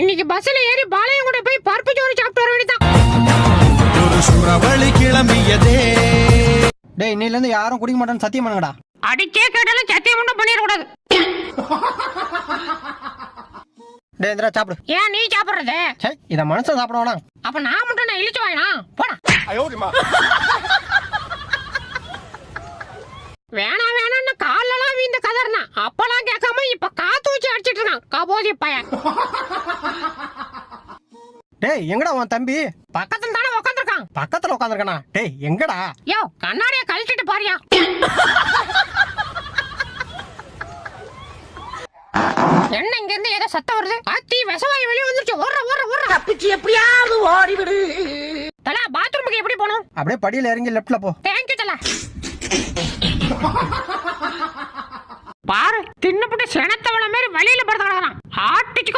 இன்னைக்கு பஸ்ல ஏறி பாளையம் கூட போய் பருப்பு சோறு சாப்பிட்டு வர வேண்டியதான் ஒரு சூறாவளி கிளம்பியதே. டேய் இன்னையில இருந்து யாரும் குடிக்க மாட்டேன்னு சத்தியம் பண்ணுங்கடா. அடிச்சே கேட்டாலும் சத்தியம் மட்டும் பண்ணிடக்கூடாது. டேய் இந்திரா சாப்பிடு. ஏன் நீ சாப்பிடுறது? சே இத மனுஷன் சாப்பிட வேணாம் அப்ப நான் மட்டும் நான் இழிச்சு வாயினா? போடா. கபோதி பையன் டேய் எங்கடா உன் தம்பி? பக்கத்துல தானே உட்காந்துருக்கான் பக்கத்துல உட்காந்துருக்கானா டேய் எங்கடா? யோ கண்ணாடிய கழட்டிட்டு பாரியா. என்ன இங்க இருந்து ஏதோ சத்தம் வருது? அத்தி விசவாயி வெளியே வந்துருச்சு. ஓடுற ஓடுற ஓடுற. தப்பிச்சு எப்படியாவது ஓடிவிடு. தல பாத்ரூமுக்கு எப்படி போகணும்? அப்படியே படியில இறங்கி லெஃப்ட்ல போ. தேங்க்யூ தல. பாரு தின்னுபுட்டு செனத்தவள மாதிரி வெளியில படுத்து கிடக்குறான் って